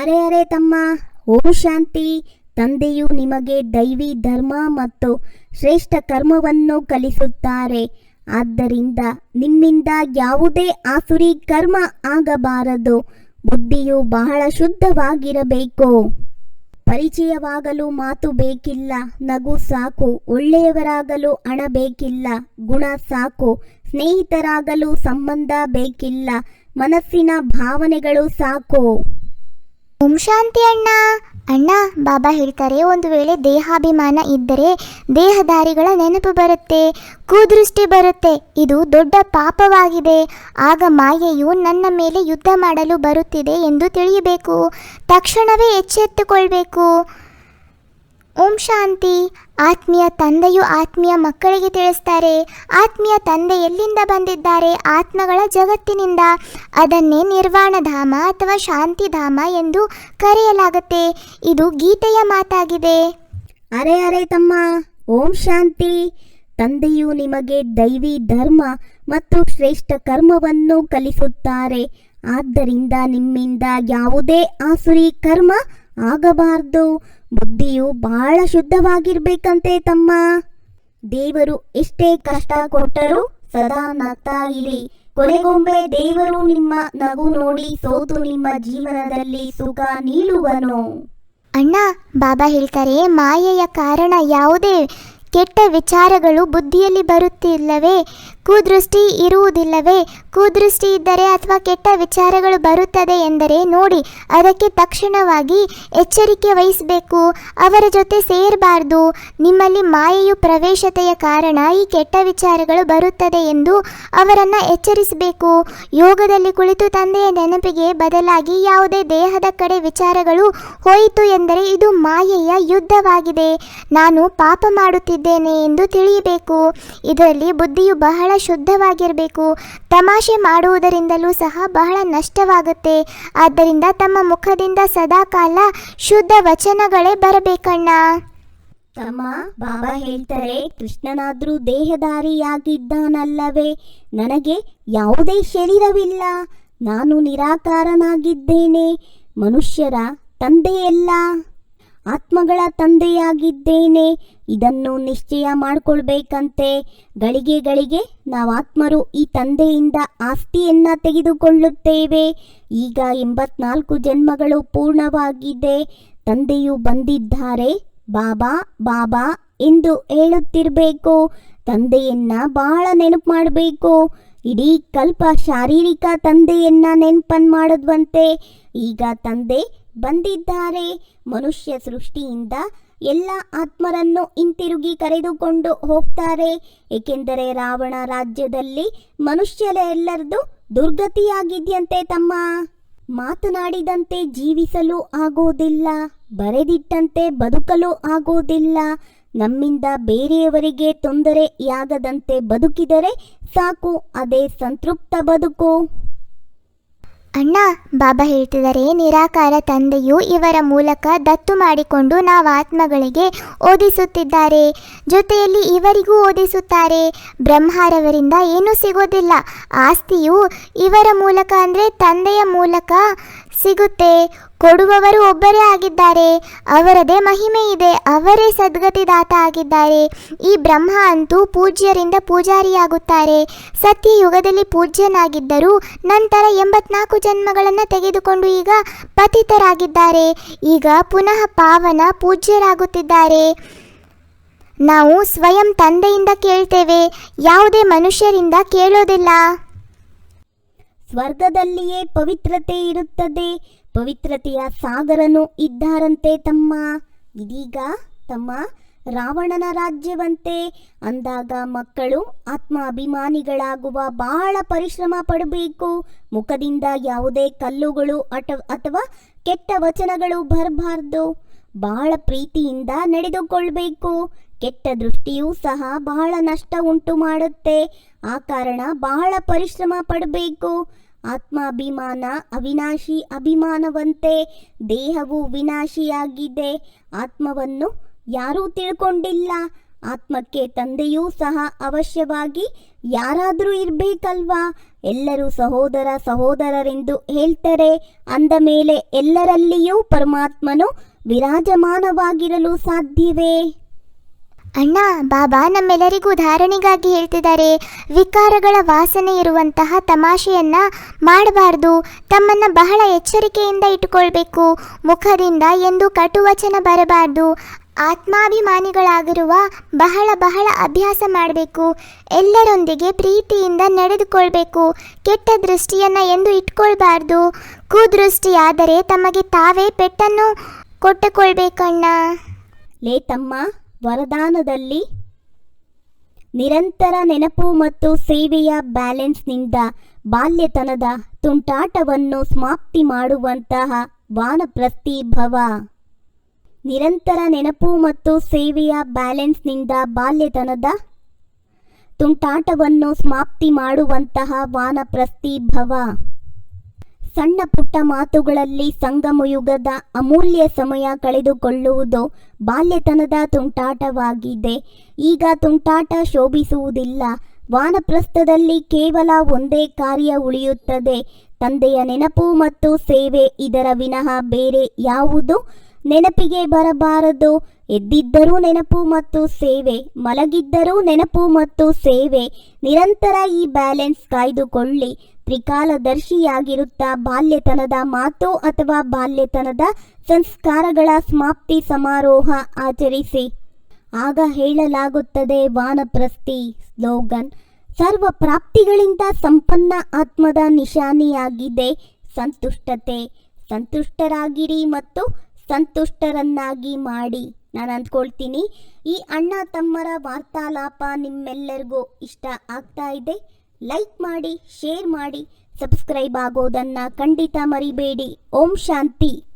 ಅರೆ ಅರೆ ತಮ್ಮ, ಓಂ ಶಾಂತಿ, ತಂದೆಯು ನಿಮಗೆ ದೈವಿ ಧರ್ಮ ಮತ್ತು ಶ್ರೇಷ್ಠ ಕರ್ಮವನ್ನು ಕಲಿಸುತ್ತಾರೆ. ಆದ್ದರಿಂದ ನಿಮ್ಮಿಂದ ಯಾವುದೇ ಆಸುರಿ ಕರ್ಮ ಆಗಬಾರದು. ಬುದ್ಧಿಯು ಬಹಳ ಶುದ್ಧವಾಗಿರಬೇಕು. ಪರಿಚಯವಾಗಲು ಮಾತು ಬೇಕಿಲ್ಲ, ನಗು ಸಾಕು, ಒಳ್ಳೆಯವರಾಗಲು ಹಣ ಬೇಕಿಲ್ಲ, ಗುಣ ಸಾಕು, ಸ್ನೇಹಿತರಾಗಲು ಸಂಬಂಧ ಬೇಕಿಲ್ಲ, ಮನಸ್ಸಿನ ಭಾವನೆಗಳು ಸಾಕು. ಓಂ ಶಾಂತಿ ಅಣ್ಣ. ಅಣ್ಣ, ಬಾಬಾ ಹೇಳ್ತಾರೆ, ಒಂದು ವೇಳೆ ದೇಹಾಭಿಮಾನ ಇದ್ದರೆ ದೇಹದಾರಿಗಳ ನೆನಪು ಬರುತ್ತೆ, ಕುದೃಷ್ಟಿ ಬರುತ್ತೆ, ಇದು ದೊಡ್ಡ ಪಾಪವಾಗಿದೆ. ಆಗ ಮಾಯೆಯು ನನ್ನ ಮೇಲೆ ಯುದ್ಧ ಮಾಡಲು ಬರುತ್ತಿದೆ ಎಂದು ತಿಳಿಯಬೇಕು, ತಕ್ಷಣವೇ ಎಚ್ಚೆತ್ತುಕೊಳ್ಬೇಕು. ಓಂ ಶಾಂತಿ. ಆತ್ಮೀಯ ತಂದೆಯು ಆತ್ಮೀಯ ಮಕ್ಕಳಿಗೆ ತಿಳಿಸ್ತಾರೆ. ಆತ್ಮೀಯ ತಂದೆ ಎಲ್ಲಿಂದ ಬಂದಿದ್ದಾರೆ? ಆತ್ಮಗಳ ಜಗತ್ತಿನಿಂದ. ಅದನ್ನೇ ನಿರ್ವಾಣಧಾಮ ಅಥವಾ ಶಾಂತಿಧಾಮ ಎಂದು ಕರೆಯಲಾಗುತ್ತೆ. ಇದು ಗೀತೆಯ ಮಾತಾಗಿದೆ. ಅರೆ ಅರೆ ತಮ್ಮ, ಓಂ ಶಾಂತಿ. ತಂದೆಯು ನಿಮಗೆ ದೈವಿ ಧರ್ಮ ಮತ್ತು ಶ್ರೇಷ್ಠ ಕರ್ಮವನ್ನು ಕಲಿಸುತ್ತಾರೆ. ಆದ್ದರಿಂದ ನಿಮ್ಮಿಂದ ಯಾವುದೇ ಆಸುರಿ ಕರ್ಮ ಆಗಬಾರ್ದು. ಬುದ್ಧಿಯು ಬಹಳ ಶುದ್ಧವಾಗಿರ್ಬೇಕಂತೆ ತಮ್ಮ. ದೇವರು ಎಷ್ಟೇ ಕಷ್ಟ ಕೊಟ್ಟರೂ ಸದಾ ನಗ್ತಾ ಇರಿ. ಕೊನೆಗೊಮ್ಮೆ ದೇವರು ನಿಮ್ಮ ನಗು ನೋಡಿ ಸೋತು ನಿಮ್ಮ ಜೀವನದಲ್ಲಿ ಸುಖ ನೀಡುವನು. ಅಣ್ಣ, ಬಾಬಾ ಹೇಳ್ತಾರೆ, ಮಾಯೆಯ ಕಾರಣ ಯಾವುದೇ ಕೆಟ್ಟ ವಿಚಾರಗಳು ಬುದ್ಧಿಯಲ್ಲಿ ಬರುತ್ತಿಲ್ಲವೇ? ಕುದೃಷ್ಟಿ ಇರುವುದಿಲ್ಲವೇ? ಕುದೃಷ್ಟಿ ಇದ್ದರೆ ಅಥವಾ ಕೆಟ್ಟ ವಿಚಾರಗಳು ಬರುತ್ತದೆ ಎಂದರೆ ನೋಡಿ, ಅದಕ್ಕೆ ತಕ್ಷಣವಾಗಿ ಎಚ್ಚರಿಕೆ ವಹಿಸಬೇಕು. ಅವರ ಜೊತೆ ಸೇರಬಾರ್ದು. ನಿಮ್ಮಲ್ಲಿ ಮಾಯೆಯು ಪ್ರವೇಶತೆಯ ಕಾರಣ ಈ ಕೆಟ್ಟ ವಿಚಾರಗಳು ಬರುತ್ತದೆ ಎಂದು ಅವರನ್ನು ಎಚ್ಚರಿಸಬೇಕು. ಯೋಗದಲ್ಲಿ ಕುಳಿತು ತಂದೆಯ ನೆನಪಿಗೆ ಬದಲಾಗಿ ಯಾವುದೇ ದೇಹದ ಕಡೆ ವಿಚಾರಗಳು ಹೋಯಿತು ಎಂದರೆ ಇದು ಮಾಯೆಯ ಯುದ್ಧವಾಗಿದೆ. ನಾನು ಪಾಪ ಮಾಡುತ್ತಿದ್ದೇನೆ ಎಂದು ತಿಳಿಯಬೇಕು. ಇದರಲ್ಲಿ ಬುದ್ಧಿಯು ಬಹಳ ಶುದ್ಧವಾಗಿರಬೇಕು. ತಮಾಷೆ ಮಾಡುವುದರಿಂದಲೂ ಸಹ ಬಹಳ ನಷ್ಟವಾಗುತ್ತೆ. ಆದ್ದರಿಂದ ತಮ್ಮ ಮುಖದಿಂದ ಸದಾಕಾಲ ಶುದ್ಧ ವಚನಗಳೇ ಬರಬೇಕಣ್ಣ. ತಮ್ಮ ಬಾಬಾ ಹೇಳ್ತಾರೆ, ಕೃಷ್ಣನಾದ್ರೂ ದೇಹಧಾರಿಯಾಗಿದ್ದಾನಲ್ಲವೇ? ನನಗೆ ಯಾವುದೇ ಶರೀರವಿಲ್ಲ. ನಾನು ನಿರಾಕಾರನಾಗಿದ್ದೇನೆ. ಮನುಷ್ಯರ ತಂದೆಯಲ್ಲ. ಆತ್ಮಗಳ ತಂದೆಯಾಗಿದ್ದೇನೆ. ಇದನ್ನು ನಿಶ್ಚಯ ಮಾಡಿಕೊಳ್ಬೇಕಂತೆ. ಗಳಿಗೆ ಗಳಿಗೆ ನಾವು ಆತ್ಮರು ಈ ತಂದೆಯಿಂದ ಆಸ್ತಿಯನ್ನ ತೆಗೆದುಕೊಳ್ಳುತ್ತೇವೆ. ಈಗ ಎಂಬತ್ನಾಲ್ಕು ಜನ್ಮಗಳು ಪೂರ್ಣವಾಗಿದೆ. ತಂದೆಯು ಬಂದಿದ್ದಾರೆ. ಬಾಬಾ ಬಾಬಾ ಎಂದು ಹೇಳುತ್ತಿರಬೇಕು. ತಂದೆಯನ್ನ ಬಹಳ ನೆನಪು ಮಾಡಬೇಕು. ಇಡೀ ಕಲ್ಪ ಶಾರೀರಿಕ ತಂದೆಯನ್ನ ನೆನಪನ್ ಮಾಡಿದ್ವಂತೆ. ಈಗ ತಂದೆ ಬಂದಿದ್ದಾರೆ. ಮನುಷ್ಯ ಸೃಷ್ಟಿಯಿಂದ ಎಲ್ಲ ಆತ್ಮರನ್ನು ಹಿಂತಿರುಗಿ ಕರೆದುಕೊಂಡು ಹೋಗ್ತಾರೆ. ಏಕೆಂದರೆ ರಾವಣ ರಾಜ್ಯದಲ್ಲಿ ಮನುಷ್ಯರೆಲ್ಲರದು ದುರ್ಗತಿಯಾಗಿದೆಯಂತೆ ತಮ್ಮ ಮಾತನಾಡಿದಂತೆ ಜೀವಿಸಲು ಆಗೋದಿಲ್ಲ, ಬರೆದಿಟ್ಟಂತೆ ಬದುಕಲು ಆಗೋದಿಲ್ಲ. ನಮ್ಮಿಂದ ಬೇರೆಯವರಿಗೆ ತೊಂದರೆಯಾಗದಂತೆ ಬದುಕಿದರೆ ಸಾಕು, ಅದೇ ಸಂತೃಪ್ತ ಬದುಕು. ಅಣ್ಣ, ಬಾಬಾ ಹೇಳ್ತಿದ್ದಾರೆ, ನಿರಾಕಾರ ತಂದೆಯು ಇವರ ಮೂಲಕ ದತ್ತು ಮಾಡಿಕೊಂಡು ನಾವು ಆತ್ಮಗಳಿಗೆ ಓದಿಸುತ್ತಿದ್ದಾರೆ. ಜೊತೆಯಲ್ಲಿ ಇವರಿಗೂ ಓದಿಸುತ್ತಾರೆ. ಬ್ರಹ್ಮಾರವರಿಂದ ಏನೂ ಸಿಗೋದಿಲ್ಲ. ಆಸ್ತಿಯು ಇವರ ಮೂಲಕ ಅಂದರೆ ತಂದೆಯ ಮೂಲಕ ಸಿಗುತ್ತೆ. ಕೊಡುವವರು ಒಬ್ಬರೇ ಆಗಿದ್ದಾರೆ. ಅವರದೇ ಮಹಿಮೆ ಇದೆ. ಅವರೇ ಸದ್ಗತಿದಾತ ಆಗಿದ್ದಾರೆ. ಈ ಬ್ರಹ್ಮ ಅಂತೂ ಪೂಜ್ಯರಿಂದ ಪೂಜಾರಿಯಾಗುತ್ತಾರೆ. ಸತ್ಯಯುಗದಲ್ಲಿ ಪೂಜ್ಯನಾಗಿದ್ದರೂ ನಂತರ ಎಂಬತ್ನಾಲ್ಕು ಜನ್ಮಗಳನ್ನು ತೆಗೆದುಕೊಂಡು ಈಗ ಪತಿತರಾಗಿದ್ದಾರೆ. ಈಗ ಪುನಃ ಪಾವನ ಪೂಜ್ಯರಾಗುತ್ತಿದ್ದಾರೆ. ನಾವು ಸ್ವಯಂ ತಂದೆಯಿಂದ ಕೇಳ್ತೇವೆ. ಯಾವುದೇ ಮನುಷ್ಯರಿಂದ ಕೇಳೋದಿಲ್ಲ. ಸ್ವರ್ಗದಲ್ಲಿಯೇ ಪವಿತ್ರತೆ ಇರುತ್ತದೆ. ಪವಿತ್ರತೆಯ ಸಾಗರನು ಇದ್ದಾರಂತೆ ತಮ್ಮ. ಇದೀಗ ತಮ್ಮ ರಾವಣನ ರಾಜ್ಯವಂತೆ. ಅಂದಾಗ ಮಕ್ಕಳು ಆತ್ಮಾಭಿಮಾನಿಗಳಾಗುವ ಬಹಳ ಪರಿಶ್ರಮ ಪಡಬೇಕು. ಮುಖದಿಂದ ಯಾವುದೇ ಕಲ್ಲುಗಳು ಅಟ, ಅಥವಾ ಕೆಟ್ಟ ವಚನಗಳು ಬರಬಾರ್ದು. ಬಹಳ ಪ್ರೀತಿಯಿಂದ ನಡೆದುಕೊಳ್ಬೇಕು. ಕೆಟ್ಟ ದೃಷ್ಟಿಯೂ ಸಹ ಬಹಳ ನಷ್ಟ ಉಂಟು ಮಾಡುತ್ತೆ. ಆ ಕಾರಣ ಬಹಳ ಪರಿಶ್ರಮ ಪಡಬೇಕು. ಆತ್ಮಾಭಿಮಾನ, ಅವಿನಾಶಿ ಅಭಿಮಾನವಂತೆ ದೇಹವು ವಿನಾಶಿಯಾಗಿದೆ. ಆತ್ಮವನ್ನು ಯಾರೂ ತಿಳ್ಕೊಂಡಿಲ್ಲ. ಆತ್ಮಕ್ಕೆ ತಂದೆಯೂ ಸಹ ಅವಶ್ಯವಾಗಿ ಯಾರಾದರೂ ಇರಬೇಕಲ್ವಾ? ಎಲ್ಲರೂ ಸಹೋದರ ಸಹೋದರರೆಂದು ಹೇಳ್ತಾರೆ. ಅಂದ ಮೇಲೆ ಎಲ್ಲರಲ್ಲಿಯೂ ಪರಮಾತ್ಮನು ವಿರಾಜಮಾನವಾಗಿರಲು ಸಾಧ್ಯವೇ? ಅಣ್ಣ, ಬಾಬಾ ನಮ್ಮೆಲ್ಲರಿಗೂ ಧಾರಣೆಗಾಗಿ ಹೇಳ್ತಿದ್ದಾರೆ. ವಿಕಾರಗಳ ವಾಸನೆ ಇರುವಂತಹ ತಮಾಷೆಯನ್ನ ಮಾಡಬಾರ್ದು. ತಮ್ಮನ್ನ ಬಹಳ ಎಚ್ಚರಿಕೆಯಿಂದ ಇಟ್ಟುಕೊಳ್ಬೇಕು. ಮುಖದಿಂದ ಎಂದು ಕಟುವಚನ ಬರಬಾರ್ದು. ಆತ್ಮಾಭಿಮಾನಿಗಳಾಗಿರುವ ಬಹಳ ಬಹಳ ಅಭ್ಯಾಸ ಮಾಡಬೇಕು. ಎಲ್ಲರೊಂದಿಗೆ ಪ್ರೀತಿಯಿಂದ ನಡೆದುಕೊಳ್ಬೇಕು. ಕೆಟ್ಟ ದೃಷ್ಟಿಯನ್ನ ಎಂದು ಇಟ್ಕೊಳ್ಬಾರ್ದು. ಕುದೃಷ್ಟಿಯಾದರೆ ತಮಗೆ ತಾವೇ ಪೆಟ್ಟನ್ನು ಕೊಟ್ಟುಕೊಳ್ಬೇಕಣ್ಣ. ಲೇ ತಮ್ಮ ವರದಾನದಲ್ಲಿ ನಿರಂತರ ನೆನಪು ಮತ್ತು ಸೇವೆಯ ಬ್ಯಾಲೆನ್ಸ್ನಿಂದ ಬಾಲ್ಯತನದ ತುಂಟಾಟವನ್ನು ಸಮಾಪ್ತಿ ಮಾಡುವಂತಹ ವಾನಪ್ರಸ್ಥಿ ಭವ. ನಿರಂತರ ನೆನಪು ಮತ್ತು ಸೇವೆಯ ಬ್ಯಾಲೆನ್ಸ್ನಿಂದ ಬಾಲ್ಯತನದ ತುಂಟಾಟವನ್ನು ಸಮಾಪ್ತಿ ಮಾಡುವಂತಹ ವಾನಪ್ರಸ್ಥಿ ಭವ. ಸಣ್ಣ ಪುಟ್ಟ ಮಾತುಗಳಲ್ಲಿ ಸಂಗಮಯುಗದ ಅಮೂಲ್ಯ ಸಮಯ ಕಳೆದುಕೊಳ್ಳುವುದು ಬಾಲ್ಯತನದ ತುಂಟಾಟವಾಗಿದೆ. ಈಗ ತುಂಟಾಟ ಶೋಭಿಸುವುದಿಲ್ಲ. ವಾನಪ್ರಸ್ಥದಲ್ಲಿ ಕೇವಲ ಒಂದೇ ಕಾರ್ಯ ಉಳಿಯುತ್ತದೆ. ತಂದೆಯ ನೆನಪು ಮತ್ತು ಸೇವೆ ಇದರ ವಿನಃ ಬೇರೆ ಯಾವುದು? ನೆನಪಿಗೆ ಬರಬಾರದು. ಎದ್ದಿದ್ದರೂ ನೆನಪು ಮತ್ತು ಸೇವೆ, ಮಲಗಿದ್ದರೂ ನೆನಪು ಮತ್ತು ಸೇವೆ. ನಿರಂತರ ಈ ಬ್ಯಾಲೆನ್ಸ್ ಕಾಯ್ದುಕೊಳ್ಳಿ. ತ್ರಿಕಾಲದರ್ಶಿಯಾಗಿರುತ್ತಾ ಬಾಲ್ಯತನದ ಮಾತು ಅಥವಾ ಬಾಲ್ಯತನದ ಸಂಸ್ಕಾರಗಳ ಸಮಾಪ್ತಿ ಸಮಾರೋಹ ಆಚರಿಸಿ. ಆಗ ಹೇಳಲಾಗುತ್ತದೆ ವಾನಪ್ರಸ್ಥಿ ಸ್ಲೋಗನ್, ಸರ್ವ ಪ್ರಾಪ್ತಿಗಳಿಂದ ಸಂಪನ್ನ ಆತ್ಮದ ನಿಶಾನಿಯಾಗಿದೆ ಸಂತುಷ್ಟತೆ. ಸಂತುಷ್ಟರಾಗಿರಿ ಮತ್ತು ಸಂತುಷ್ಟರನ್ನಾಗಿ ಮಾಡಿ. ನಾನು ಅಂದ್ಕೊಳ್ತೀನಿ, ಈ ಅಣ್ಣ ತಮ್ಮರ ವಾರ್ತಾಲಾಪ ನಿಮ್ಮೆಲ್ಲರಿಗೂ ಇಷ್ಟ ಆಗ್ತಾ ಇದೆ. ಲೈಕ್ ಮಾಡಿ ಶೇರ್ ಮಾಡಿ ಸಬ್ಸ್ಕ್ರೈಬ್ ಆಗೋದನ್ನು ಖಂಡಿತ ಮರಿಬೇಡಿ. ಓಂ ಶಾಂತಿ.